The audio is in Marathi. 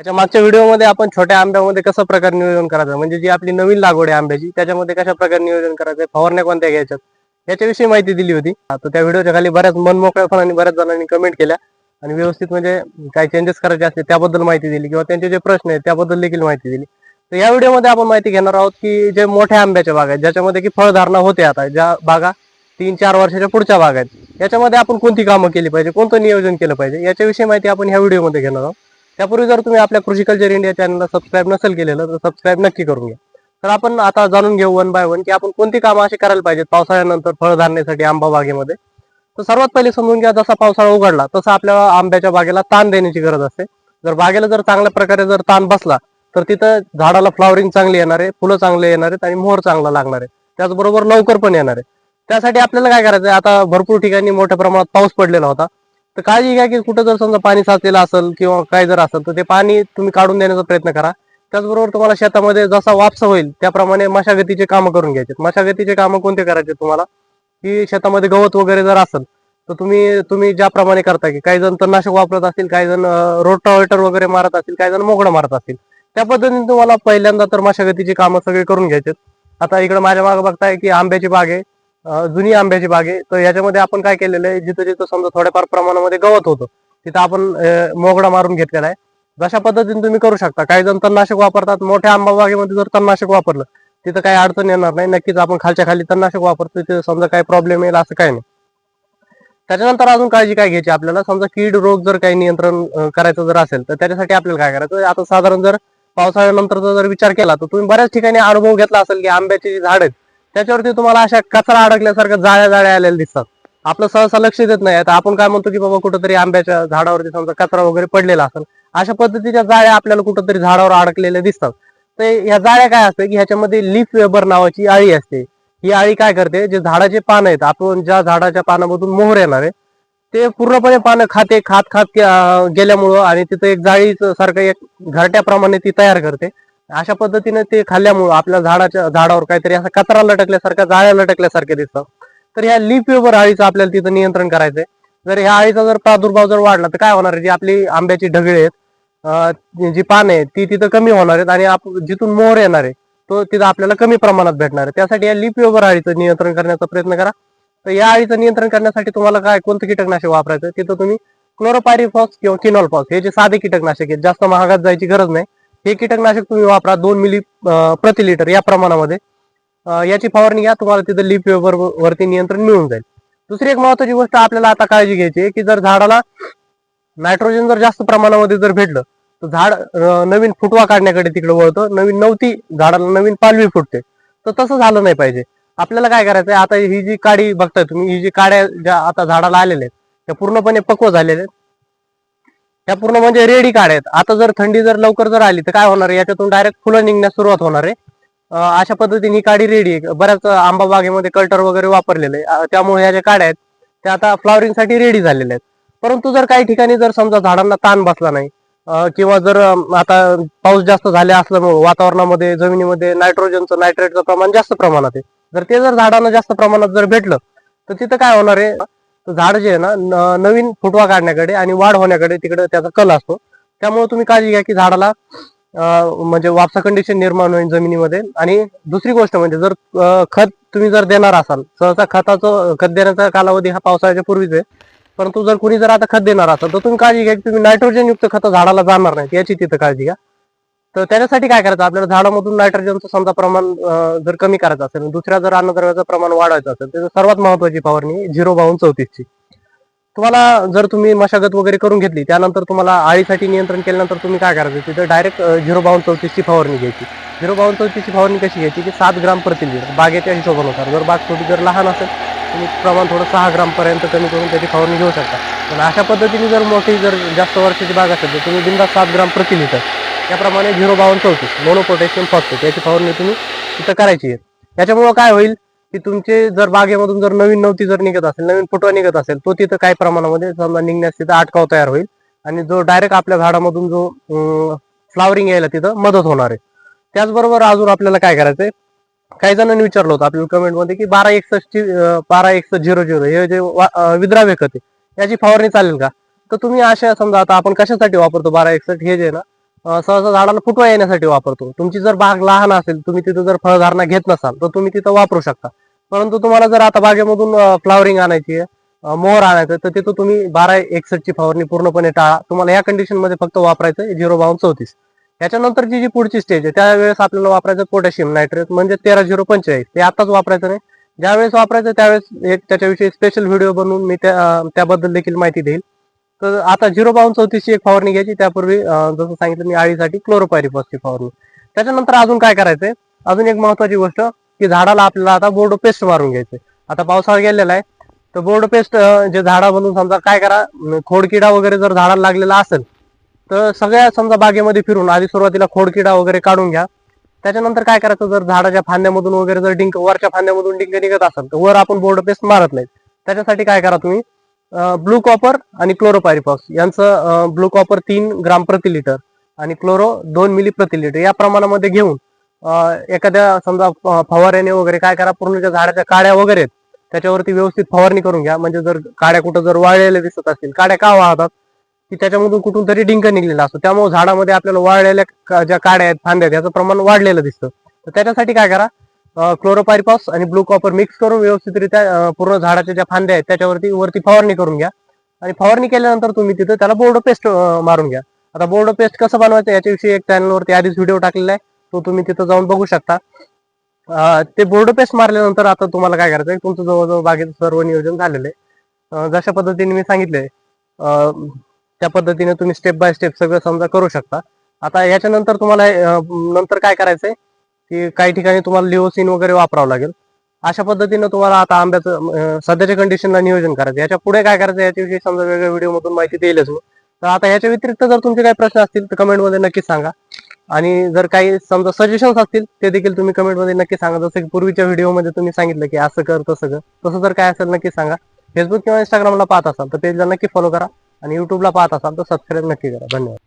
याच्या मागच्या व्हिडिओमध्ये आपण छोट्या आंब्यामध्ये कसं प्रकारे नियोजन करायचं? म्हणजे जी आपली नवीन लागवड आहे आंब्याची त्याच्यामध्ये कशा प्रकारे नियोजन करायचं? फवारण्या कोणत्या घ्यायच्यात? याच्याविषयी माहिती दिली होती. आता त्या व्हिडिओच्या खाली बऱ्याच मनमोकळ्यापणाने बऱ्याच जणांनी कमेंट केल्या आणि व्यवस्थित म्हणजे काही चेंजेस करायचे असते त्याबद्दल माहिती दिली किंवा त्यांचे जे प्रश्न आहेत त्याबद्दल देखील माहिती दिली. तर या व्हिडिओमध्ये आपण माहिती घेणार आहोत की जे मोठ्या आंब्याच्या बाग आहेत ज्याच्यामध्ये की फळधारणा होते आता ज्या बागा तीन चार वर्षाच्या पुढच्या बाग आहेत याच्यामध्ये आपण कोणती कामं केली पाहिजे? कोणतं नियोजन केलं पाहिजे? याच्याविषयी माहिती आपण ह्या व्हिडिओमध्ये घेणार आहोत. त्यापूर्वी जर तुम्ही आपल्या कृषी कल्चर इंडिया चॅनलला सबस्क्राईब नसेल केलेलं तर सबस्क्राईब नक्की करून घ्या. तर आपण आता जाणून घेऊ वन बाय वन की आपण कोणती कामं अशी करायला पाहिजेत पावसाळ्यानंतर फळधारणेसाठी आंबा बागेमध्ये. तर सर्वात पहिले समजून घ्या जसा पावसाळा उघडला तसा आपल्या आंब्याच्या बागेला ताण देण्याची गरज असते. जर बागेला जर चांगल्या प्रकारे जर ताण बसला तर तिथं झाडाला फ्लॉवरिंग चांगली येणार आहे फुलं चांगले येणार आहेत आणि मोहर चांगला लागणार आहे. त्याचबरोबर लवकर पण येणार आहे. त्यासाठी आपल्याला काय करायचं आहे आता भरपूर ठिकाणी मोठ्या प्रमाणात पाऊस पडलेला होता. तर काळजी घ्या की कुठं जर समजा पाणी साचलेलं असेल किंवा काय जर असेल तर ते पाणी तुम्ही काढून देण्याचा प्रयत्न करा. त्याचबरोबर तुम्हाला शेतामध्ये जसा वापसा होईल त्याप्रमाणे मशागतीचे कामं करून घ्यायचे. मशागतीचे कामं कोणते करायचे तुम्हाला? की शेतामध्ये गवत वगैरे जर असेल तर तुम्ही तुम्ही ज्याप्रमाणे करता की काही जण तणनाशक वापरत असतील काही जण रोटावेटर वगैरे मारत असतील काही जण मोगडं मारत असतील. त्या पद्धतीने तुम्हाला पहिल्यांदा तर मशागतीची कामं सगळी करून घ्यायचे आता इकडे माझ्या मागे बघताय की आंब्याची बाग आहे. जुनी आंब्याची बाग. आहे तर याच्यामध्ये आपण काय केलेलं आहे जिथं जिथं समजा थोड्याफार प्रमाणामध्ये गवत होतं तिथं आपण मोगडा मारून घेतलेला आहे. जशा पद्धतीने तुम्ही करू शकता. काही जण तणनाशक वापरतात. मोठ्या आंबा बागेमध्ये जर तणनाशक वापरलं तिथं काही अडचण येणार नाही. नक्कीच आपण खालच्या खाली तणनाशक वापरतो. तिथे समजा काही प्रॉब्लेम येईल असं काही नाही. त्याच्यानंतर अजून काळजी काय घ्यायची आपल्याला? समजा कीड रोग जर काही नियंत्रण करायचं जर असेल तर त्याच्यासाठी आपल्याला काय करायचं? आता साधारण जर पावसाळ्यानंतरचा जर विचार केला तर तुम्ही बऱ्याच ठिकाणी अनुभव घेतला असेल की आंब्याची जी झाड आहेत त्याच्यावरती तुम्हाला अशा कचरा अडकल्यासारखं जाळ्या जाळ्या आलेल्या दिसतात. आपलं सहसा लक्ष देत नाही. आता आपण काय म्हणतो की बाबा कुठंतरी आंब्याच्या झाडावरती समजा कचरा वगैरे पडलेला असेल अशा पद्धतीच्या जाळ्या आपल्याला कुठंतरी झाडावर अडकलेल्या दिसतात. तर ह्या जाळ्या काय असते की ह्याच्यामध्ये लीफ वेबर नावाची आळी असते. ही आळी काय करते? जे झाडाचे पानं आहेत आपण ज्या झाडाच्या पानामधून मोहर येणार आहे ते पूर्णपणे पानं खाते खात खात गेल्यामुळं आणि तिथं एक जाळी सारखं एक घरट्याप्रमाणे ती तयार करते. अशा पद्धतीने ते खाल्ल्यामुळं आपल्या झाडाच्या झाडावर काहीतरी असा कचरा लटकल्यासारखा जाळ्या लटकल्यासारख्या दिसतात तर ह्या लीफ वेबर आळीचं आपल्याला तिथं नियंत्रण करायचंय. जर ह्या आळीचा जर प्रादुर्भाव जर वाढला तर काय होणार आहे? जी आपली आंब्याची ढगळे आहेत जी पाने आहेत ती तिथं कमी होणार आहेत आणि जिथून मोहर येणार आहे तो तिथं आपल्याला कमी प्रमाणात भेटणार आहे. त्यासाठी या लीप वेबर आळीचं नियंत्रण करण्याचा प्रयत्न करा. तर या आळीचं नियंत्रण करण्यासाठी तुम्हाला काय कोणतं कीटकनाशक वापरायचं? तिथं तुम्ही क्लोरोपायरिफॉस किंवा किनॉल फॉक्स हे जे साधे कीटकनाशक आहेत जास्त महागात जायची गरज नाही. हे कीटकनाशक तुम्ही वापरा दोन मिली प्रति लिटर या प्रमाणामध्ये. याची फवारणी घ्या तुम्हाला तिथं लीप वेबर वरती नियंत्रण मिळून जाईल. दुसरी एक महत्वाची गोष्ट आपल्याला आता काळजी घ्यायची आहे की जर झाडाला नायट्रोजन जर जास्त प्रमाणामध्ये जर भेटलं तर झाड नवीन फुटवा काढण्याकडे तिकडे वळतं. नवीन नवती झाडाला नवीन पालवी फुटते. तर तसं झालं नाही पाहिजे. आपल्याला काय करायचंय? आता ही जी काडी बघताय तुम्ही ही जी काड्या ज्या आता झाडाला आलेल्या आहेत त्या पूर्णपणे पक्व झालेल्या आहेत. त्या पूर्ण म्हणजे रेडी काड्या आहेत. आता जर थंडी जर लवकर जर आली तर काय होणार आहे? याच्यातून डायरेक्ट फुलं निघण्यास सुरुवात होणार आहे. अशा पद्धतीने ही काडी रेडी आहे. बऱ्याच आंबा बागेमध्ये कल्टर वगैरे वापरलेले आहे. त्यामुळे ह्या ज्या काड्या आहेत त्या आता फ्लॉवरिंगसाठी रेडी झालेल्या आहेत. परंतु जर काही ठिकाणी जर समजा झाडांना ताण बसला नाही किंवा जर आता पाऊस जास्त झाले असल्यामुळे वातावरणामध्ये जमिनीमध्ये नायट्रोजनचं नायट्रेटचं प्रमाण जास्त प्रमाणात आहे. जर ते जर झाडांना जास्त प्रमाणात जर भेटलं तर तिथं काय होणार आहे? झाड जे आहे ना नवीन फुटवा काढण्याकडे आणि वाढ होण्याकडे तिकडे त्याचा कल असतो. त्यामुळे तुम्ही काळजी घ्या की झाडाला म्हणजे वापसा कंडिशन निर्माण होईल जमिनीमध्ये. आणि दुसरी गोष्ट म्हणजे जर खत तुम्ही जर देणार असाल सहसा खताचं खत देण्याचा कालावधी हा पावसाळ्याच्या पूर्वीच आहे. परंतु जर कुणी जर आता खत देणार असाल तर तुम्ही काळजी घ्या की तुम्ही नायट्रोजन युक्त खत झाडाला जाणार नाही याची तिथं काळजी घ्या. तर त्याच्यासाठी काय करायचं? आपल्याला झाडामधून नायट्रोजनचं समजा प्रमाण जर कमी करायचं असेल दुसऱ्या जर अन्नद्रव्याचं प्रमाण वाढवायचं असेल तर सर्वात महत्वाची फवारणी झिरो बावन्न चौतीसची. तुम्हाला जर तुम्ही मशागत वगैरे करून घेतली त्यानंतर तुम्हाला आळीसाठी नियंत्रण केल्यानंतर तुम्ही काय करायचं? तिथं डायरेक्ट झिरो बावन्न चौतीसची फवारणी घ्यायची. झिरो बावन्न चौतीसची फवारणी कशी घ्यायची? की सात ग्राम प्रति लिटर बागेच्या हिशोबानुसार. जर बाग थोडी जर लहान असेल तुम्ही प्रमाण थोडं सहा ग्रामपर्यंत कमी करून त्याची फवारणी घेऊ शकता. पण अशा पद्धतीने जर मोठी जर जास्त वर्षाची बाग असेल तर तुम्ही बिंदा सात ग्राम प्रति लिटर. त्याप्रमाणे झिरो बावन्न चौतीस मोनो पोटॅशियम फॉस्फेट याची फवारणी तुम्ही तिथं करायची आहे. याच्यामुळं काय होईल की तुमचे जर बागेमधून जर नवीन नवती जर निघत असेल नवीन फुटवा निघत असेल तो तिथं काही प्रमाणामध्ये समजा निघण्यास तिथं अटकाव तयार होईल. आणि जो डायरेक्ट आपल्या झाडामधून जो फ्लावरिंग यायला तिथं मदत होणार आहे. त्याचबरोबर अजून आपल्याला काय करायचंय? काही जणांनी विचारलं होतं आपल्याला कमेंटमध्ये की बारा एकसष्ट बारा एकसष्ट झिरो झिरो हे जे विद्राव्य खत आहे याची फवारणी चालेल का? तर तुम्ही अशा समजा आता आपण कशासाठी वापरतो बारा एकसष्ट हे जे आहे ना सहसा झाडाला फुटवा येण्यासाठी वापरतो. तुमची जर बाग लहान असेल तुम्ही तिथं जर फळधारणा घेत नसाल तर तुम्ही तिथं वापरू शकता. परंतु तुम्हाला जर आता बागेमधून फ्लावरिंग आणायची आहे मोहर आणायचं तर तिथं तुम्ही बारा एकसष्टची फवारणी पूर्णपणे टाळा. तुम्हाला या कंडिशनमध्ये फक्त वापरायचं झिरो बावन चौतीस. याच्यानंतरची जी पुढची स्टेज आहे त्यावेळेस आपल्याला वापरायचं पोटॅशियम नायट्रेट म्हणजे तेरा झिरो पंचेचाळीस. ते आताच वापरायचं नाही. ज्यावेळेस वापरायचं त्यावेळेस एक त्याच्याविषयी स्पेशल व्हिडिओ बनवून मी त्या त्याबद्दल देखील माहिती देईल. तर आता झिरो बावन चौतीसची एक फवारणी घ्यायची. त्यापूर्वी जसं सांगितलं मी आळीसाठी क्लोरोपायरीपॉसची फवारणी. त्याच्यानंतर अजून काय करायचंय? अजून एक महत्वाची गोष्ट की झाडाला आपल्याला आता बोर्डो पेस्ट मारून घ्यायचे आता पावसाळा गेलेला आहे तर बोर्डो पेस्ट जे झाडामधून समजा काय करा खोडकिडा वगैरे जर झाडाला लागलेला असेल तर सगळ्या समजा बागेमध्ये फिरून आधी सुरुवातीला खोडकिडा वगैरे काढून घ्या. त्याच्यानंतर काय करायचं? जर झाडाच्या फांद्यामधून वगैरे जर डिंक वरच्या फांद्यामधून डिंक निघत असेल तर वर आपण बोर्ड पेस्ट मारत नाही. त्याच्यासाठी काय करा तुम्ही? ब्लू कॉपर आणि क्लोरोपायरिफॉस यांचं ब्लू कॉपर तीन ग्राम प्रति लिटर आणि क्लोरो दोन मिली प्रति लिटर. या प्रमाणामध्ये घेऊन एखाद्या समजा फवाऱ्याने वगैरे काय करा पूर्ण ज्या झाडाच्या काड्या वगैरे आहेत त्याच्यावरती व्यवस्थित फवारणी करून घ्या. म्हणजे जर काड्या कुठं जर वाळलेल्या दिसत असतील काड्या का वाहतात की त्याच्यामधून कुठून तरी डिंक निघलेला असतो. त्यामुळे झाडामध्ये आपल्याला वाळलेल्या ज्या काड्या आहेत फांद्या आहेत याचं प्रमाण वाढलेलं दिसतं. तर त्याच्यासाठी काय करा क्लोरोपायरिपॉस आणि ब्लू कॉपर मिक्स करून व्यवस्थितरित्या पूर्ण झाडाच्या ज्या फांद्या आहेत त्याच्यावरती वरती फवारणी करून घ्या. आणि फवारणी केल्यानंतर तुम्ही तिथं त्याला बोर्ड पेस्ट मारून घ्या. आता बोर्ड पेस्ट कसं बनवायचं याच्याविषयी एक चॅनलवरती आधीच व्हिडिओ टाकलेला आहे. तो तुम्ही तिथं जाऊन बघू शकता. ते बोर्ड पेस्ट मारल्यानंतर आता तुम्हाला काय करायचं आहे? तुमचं जवळजवळ बागेचं सर्व नियोजन झालेलं आहे. जशा पद्धतीने मी सांगितलंय त्या पद्धतीने तुम्ही स्टेप बाय स्टेप सगळं समजा करू शकता. आता याच्यानंतर तुम्हाला नंतर काय करायचंय? की काही ठिकाणी तुम्हाला लिओसिन वगैरे वापरावं लागेल. अशा पद्धतीनं तुम्हाला आता आंब्याचं सध्याच्या कंडिशनला नियोजन करायचं याच्यापुढे काय करायचं याच्याविषयी समजा वेगळ्या व्हिडिओ मधून माहिती देईलच मी. तर आता याच्या व्यतिरिक्त जर तुमचे काही प्रश्न असतील तर कमेंटमध्ये नक्की सांगा. आणि जर काही समजा सजेशन्स असतील ते देखील तुम्ही कमेंटमध्ये नक्की सांगा. जसं की पूर्वीच्या व्हिडिओमध्ये तुम्ही सांगितलं की असं कर तसं कर. तसं जर काय असेल नक्की सांगा. फेसबुक किंवा इंस्टाग्रामला पाहत असाल तर पेजला नक्की फॉलो करा. आणि युट्यूबला पाहत असाल तर सबस्क्राईब नक्की करा. धन्यवाद.